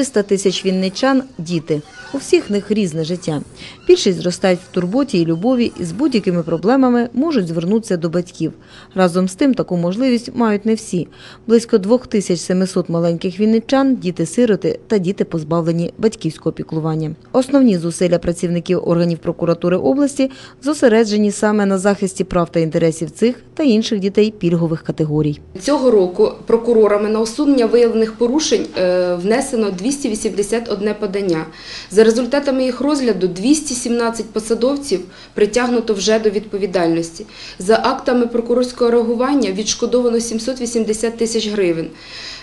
300 тисяч вінничан – діти. У всіх них різне життя. Більшість зростають в турботі і любові і з будь-якими проблемами можуть звернутися до батьків. Разом з тим таку можливість мають не всі. Близько 2700 маленьких вінничан – діти-сироти та діти, позбавлені батьківського піклування. Основні зусилля працівників органів прокуратури області зосереджені саме на захисті прав та інтересів цих та інших дітей пільгових категорій. Цього року прокурорами на усунення виявлених порушень е, внесено 281 подання. За результатами їх розгляду 217 посадовців притягнуто вже до відповідальності. За актами прокурорського реагування відшкодовано 780 тисяч гривень.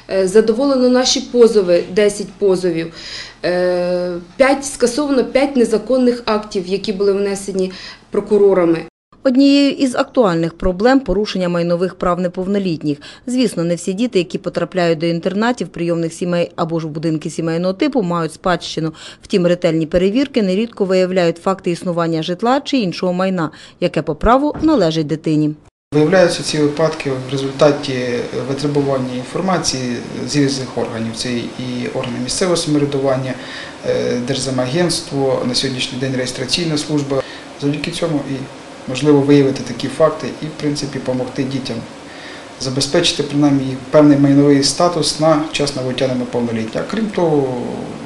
Е, Задоволено наші позови, 10 позовів. 5, скасовано 5 незаконних актів, які були внесені прокурорами. Однією із актуальних проблем – порушення майнових прав неповнолітніх. Звісно, не всі діти, які потрапляють до інтернатів, прийомних сімей або ж будинки сімейного типу, мають спадщину. Втім, ретельні перевірки нерідко виявляють факти існування житла чи іншого майна, яке по праву належить дитині. Виявляються ці випадки в результаті витребування інформації з різних органів. Це і органи місцевого самоврядування, е, Держземагентство, на сьогоднішній день реєстраційна служба. Завдяки цьому і можливо виявити такі факти і, в принципі, допомогти дітям забезпечити принаймні певний майновий статус на час набуття ними повноліття. Крім того,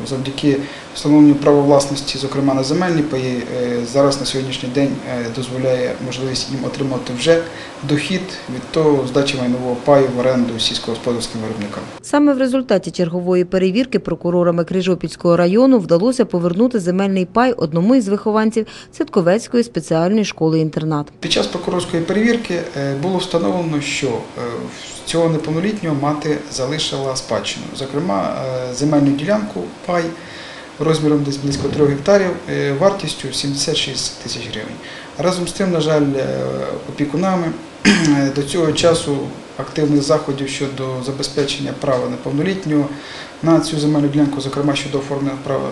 завдяки встановленню права власності, зокрема на земельні паї, е, зараз на сьогоднішній день е, дозволяє можливість їм отримати вже дохід від того здачі майнового паю в оренду сільськогосподарським виробникам. Саме в результаті чергової перевірки прокурорами Крижопільського району вдалося повернути земельний пай одному із вихованців Святковецької спеціальної школи-інтернат. Під час прокурорської перевірки е, було встановлено, що цього неповнолітнього мати залишила спадщину, зокрема земельну ділянку пай розміром десь близько 3 гектарів, е, вартістю 76 тисяч гривень. Разом з тим, на жаль, е, опікунами е, до цього часу активних заходів щодо забезпечення права неповнолітнього на цю земельну ділянку, зокрема щодо оформлення права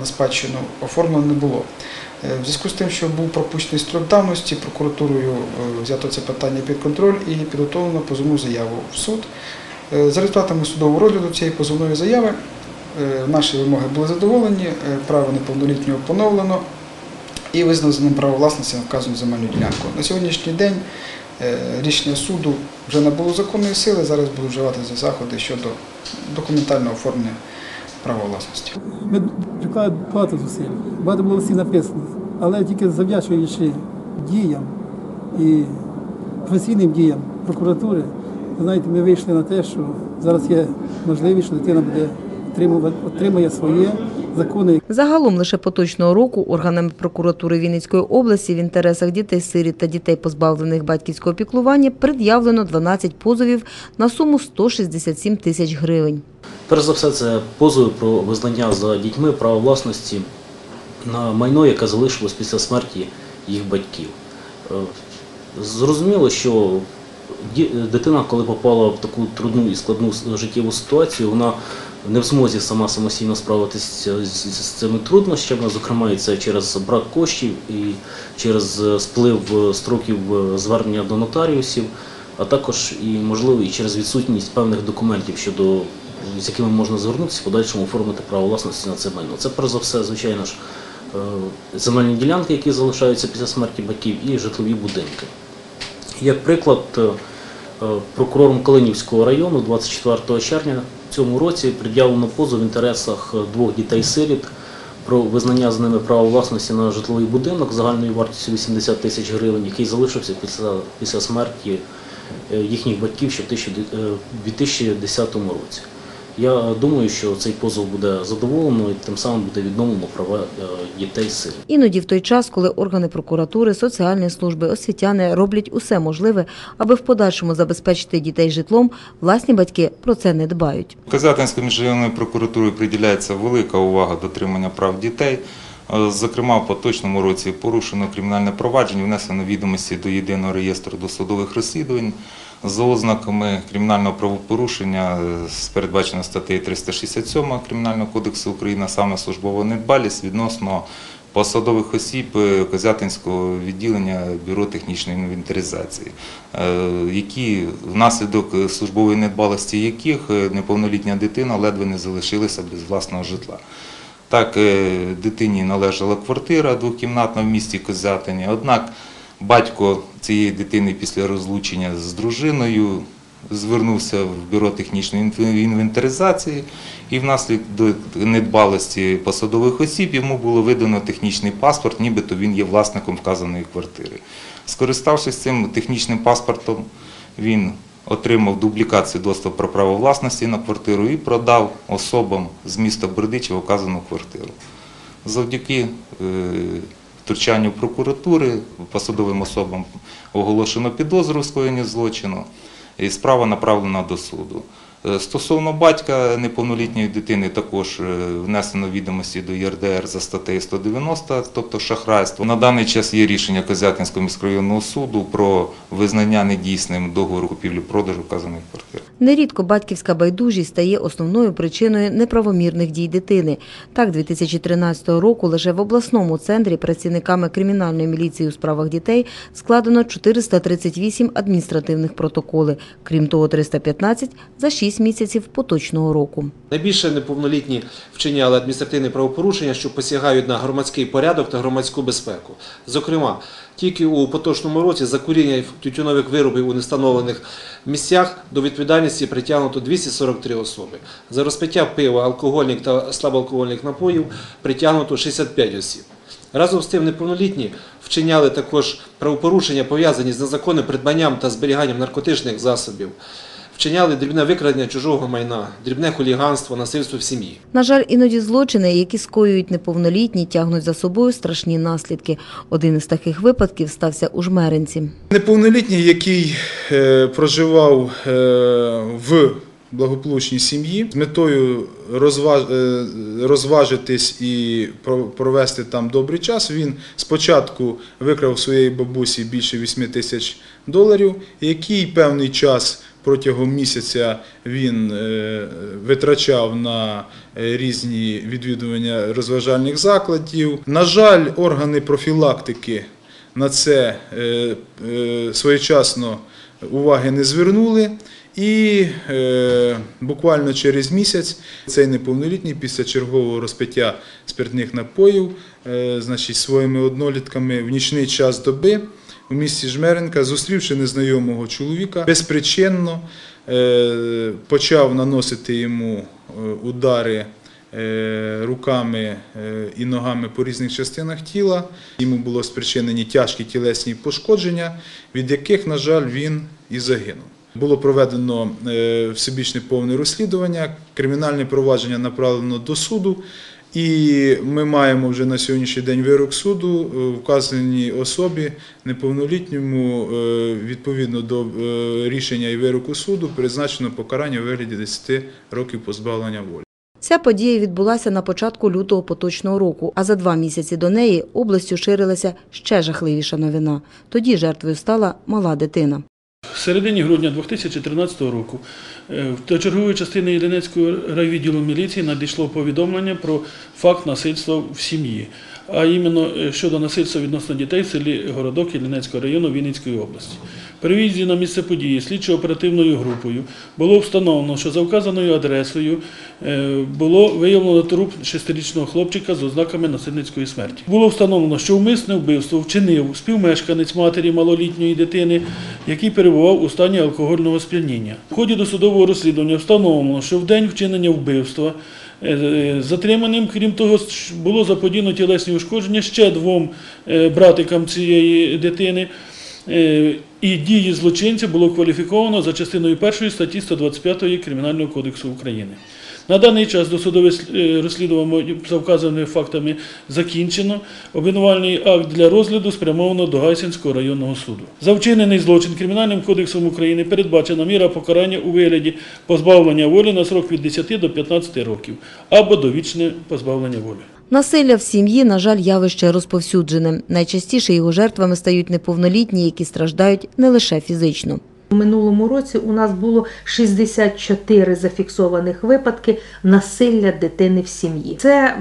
на спадщину, оформлено не було. В зв'язку з тим, що був пропущений строк давності, прокуратурою взято це питання під контроль і підготовлено позовну заяву в суд. За результатами судового розгляду цієї позовної заяви наші вимоги були задоволені, е, право неповнолітнього поновлено і визнано за ним право власності на вказану земельну ділянку. На сьогоднішній день е, рішення суду вже набуло законної сили, зараз будуть вживатися заходи щодо документального оформлення права власності. Ми приклали багато зусиль, багато було всіх написано, але тільки завдячуючи діям і професійним діям прокуратури, знаєте, ми вийшли на те, що зараз є можливість, що дитина буде отримає своє закони, Загалом лише поточного року органами прокуратури Вінницької області в інтересах дітей-сиріт та дітей, позбавлених батьківського піклування, пред'явлено 12 позовів на суму 167 тисяч гривень. Перш за все, це позови про визнання за дітьми права власності на майно, яке залишилось після смерті їх батьків. Е, Зрозуміло, що дитина, коли попала в таку трудну і складну життєву ситуацію, вона не в змозі сама самостійно справитися з, з цими труднощами, зокрема і це через брак коштів і через е, сплив е, строків е, звернення до нотаріусів, а також і можливо і через відсутність певних документів щодо з якими можна звернутися в подальшому оформити право власності на це майно. Це перш за все, звичайно ж, е, земельні ділянки, які залишаються після смерті батьків, і житлові будинки. Як приклад, е, е, прокурором Калинівського району 24 червня в цьому році пред'явлено позов в інтересах е, двох дітей-сиріт про визнання з ними права власності на житловий будинок загальною вартістю 80 тисяч гривень, який залишився після, після смерті е, їхніх батьків ще в 2010 році. Я думаю, що цей позов буде задоволено і тим самим буде відновлено права е, дітей-сиріт. Іноді в той час, коли органи прокуратури, соціальні служби, освітяни роблять усе можливе, аби в подальшому забезпечити дітей житлом, власні батьки про це не дбають. Казятинською міжрайонною прокуратурою приділяється велика увага дотримання прав дітей. Е, Зокрема, в поточному році порушено кримінальне провадження, внесено відомості до єдиного реєстру досудових розслідувань за ознаками кримінального правопорушення, е, передбачено статтею 367 Кримінального кодексу України, саме службова недбалість відносно посадових осіб е, Козятинського відділення Бюро технічної інвентаризації, е, які внаслідок службової недбалості яких неповнолітня дитина ледве не залишилася без власного житла. Так, дитині належала квартира двокімнатна в місті Козятині, однак батько цієї дитини після розлучення з дружиною звернувся в бюро технічної інвентаризації і внаслідок недбалості посадових осіб йому було видано технічний паспорт, нібито він є власником вказаної квартири. Скориставшись цим технічним паспортом, він отримав дублікацію доступу про право власності на квартиру і продав особам з міста Бердичева вказану квартиру. Завдяки е, втручанню прокуратури посадовим особам оголошено підозру в скоєнні злочину і справа направлена до суду. Е, Стосовно батька неповнолітньої дитини також е, внесено відомості до ЄРДР за статтею 190, тобто шахрайство. На даний час є рішення Козятинського міськрайонного суду про визнання недійсним договору купівлі-продажу вказаної квартири. Нерідко батьківська байдужість стає основною причиною неправомірних дій дитини. Так, 2013 року лише в обласному центрі працівниками кримінальної міліції у справах дітей складено 438 адміністративних протоколи, крім того, 315 за 6 місяців поточного року. Найбільше неповнолітні вчиняли адміністративні правопорушення, що посягають на громадський порядок та громадську безпеку. Зокрема, тільки у поточному році за куріння тютюнових виробів у нестановлених місцях до відповідальності притягнуто 243 особи. За розпиття пива, алкогольних та слабоалкогольних напоїв притягнуто 65 осіб. Разом з тим неповнолітні вчиняли також правопорушення, пов'язані з незаконним придбанням та зберіганням наркотичних засобів. Вчиняли дрібне викрадення чужого майна, дрібне хуліганство, насильство в сім'ї. На жаль, іноді злочини, які скоюють неповнолітні, тягнуть за собою страшні наслідки. Один із таких випадків стався у Жмеринці. Неповнолітній, який е, проживав е, в благополучній сім'ї з метою розваж, е, розважитись і про- провести там добрий час, він спочатку викрав своєї бабусі більше 8 тисяч доларів, який певний час протягом місяця він е, витрачав на е, різні відвідування розважальних закладів. На жаль, органи профілактики на це е, своєчасно уваги не звернули. І буквально через місяць цей неповнолітній після чергового розпиття спиртних напоїв, значить, своїми однолітками в нічний час доби у місті Жмеренка, зустрівши незнайомого чоловіка, безпричинно е, почав наносити йому е, удари е, руками і ногами по різних частинах тіла. Йому було спричинені тяжкі тілесні пошкодження, від яких, на жаль, він і загинув. Було проведено всебічне повне розслідування, кримінальне провадження направлено до суду. І ми маємо вже на сьогоднішній день вирок суду е, вказаній особі неповнолітньому е, відповідно до е, рішення і вироку суду призначено покарання у вигляді 10 років позбавлення волі. Ця подія відбулася на початку лютого поточного року, а за два місяці до неї областю ширилася ще жахливіша новина. Тоді жертвою стала мала дитина. Середині грудня 2013 року е, до чергової частини Єдинецького райвідділу міліції надійшло повідомлення про факт насильства в сім'ї, а іменно е, щодо насильства відносно дітей в селі Городок Єдинецького району Вінницької області. При виїзді на місце події слідчо-оперативною групою було встановлено, що за вказаною адресою е, було виявлено труп шестирічного хлопчика з ознаками насильницької смерті. Було встановлено, що вмисне вбивство вчинив співмешканець матері малолітньої дитини, який перебував у стані алкогольного сп'яніння. В ході досудового розслідування встановлено, що в день вчинення вбивства е, затриманим, крім того, було заподіяно тілесні ушкодження ще двом е, братикам цієї дитини. Е, І дії злочинця було кваліфіковано за частиною 1 статті 125 Кримінального кодексу України. На даний час досудове е, розслідування за вказаними фактами закінчено. Обвинувальний акт для розгляду спрямовано до Гайсинського районного суду. За вчинений злочин Кримінальним кодексом України передбачена міра покарання у вигляді позбавлення волі на срок від 10 до 15 років або довічне позбавлення волі. Насилля в сім'ї, на жаль, явище розповсюджене. Найчастіше його жертвами стають неповнолітні, які страждають не лише фізично. У минулому році у нас було 64 зафіксованих випадки насилля дитини в сім'ї. Це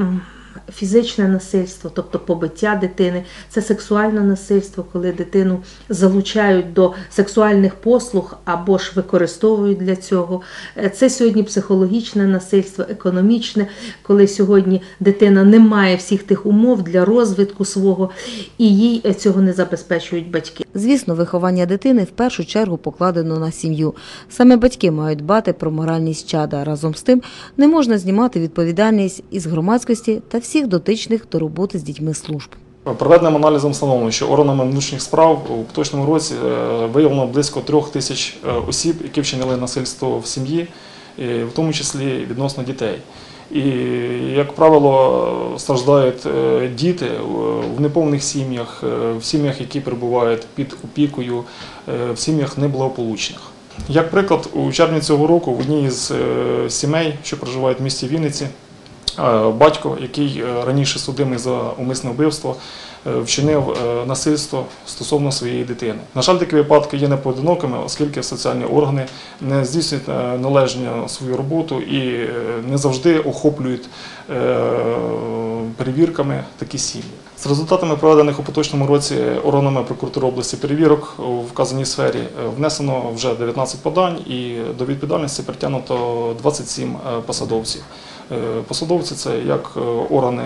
фізичне насильство, тобто побиття дитини, це сексуальне насильство, коли дитину залучають до сексуальних послуг або ж використовують для цього. Е, Це сьогодні психологічне насильство, економічне, коли сьогодні дитина не має всіх тих умов для розвитку свого і їй е, цього не забезпечують батьки. Звісно, виховання дитини в першу чергу покладено на сім'ю. Саме батьки мають дбати про моральність чада. Разом з тим не можна знімати відповідальність із громадськості та всіх дотичних до роботи з дітьми служб. Проведеним аналізом встановлено, що органами внутрішніх справ у поточному році е, виявлено близько трьох тисяч е, осіб, які вчинили насильство в сім'ї, в тому числі відносно дітей. І, як правило, страждають е, діти е, в неповних сім'ях, е, в сім'ях, які перебувають під опікою, в сім'ях неблагополучних. Як приклад, у червні цього року в одній з е, сімей, що проживають в місті Вінниці, Батько, який е, раніше судимий за умисне вбивство, е, вчинив е, насильство стосовно своєї дитини. На жаль, такі випадки є непоодинокими, оскільки соціальні органи не здійснюють е, належно свою роботу і е, не завжди охоплюють е, перевірками такі сім'ї. З результатами проведених у поточному році органами прокуратури області перевірок у вказаній сфері е, внесено вже 19 подань і до відповідальності притягнуто 27 е, посадовців. Е, Посадовці це як е, органи,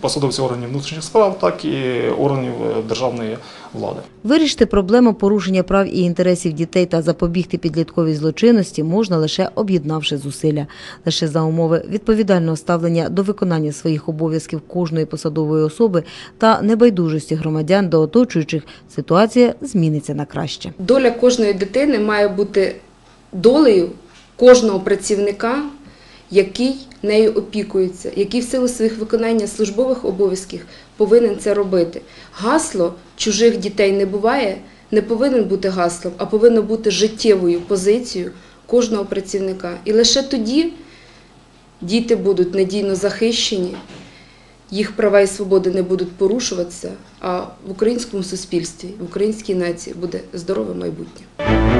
посадовці органів внутрішніх справ, так і органів е, державної влади. Вирішити проблему порушення прав і інтересів дітей та запобігти підлітковій злочинності можна лише об'єднавши зусилля. Лише за умови відповідального ставлення до виконання своїх обов'язків кожної посадової особи та небайдужості громадян до оточуючих ситуація зміниться на краще. Доля кожної дитини має бути долею кожного працівника, який нею опікується, який в силу своїх виконання службових обов'язків повинен це робити. Гасло чужих дітей не буває, не повинен бути гаслом, а повинно бути життєвою позицією кожного працівника. І лише тоді діти будуть надійно захищені, їх права і свободи не будуть порушуватися, а в українському суспільстві, в українській нації буде здорове майбутнє.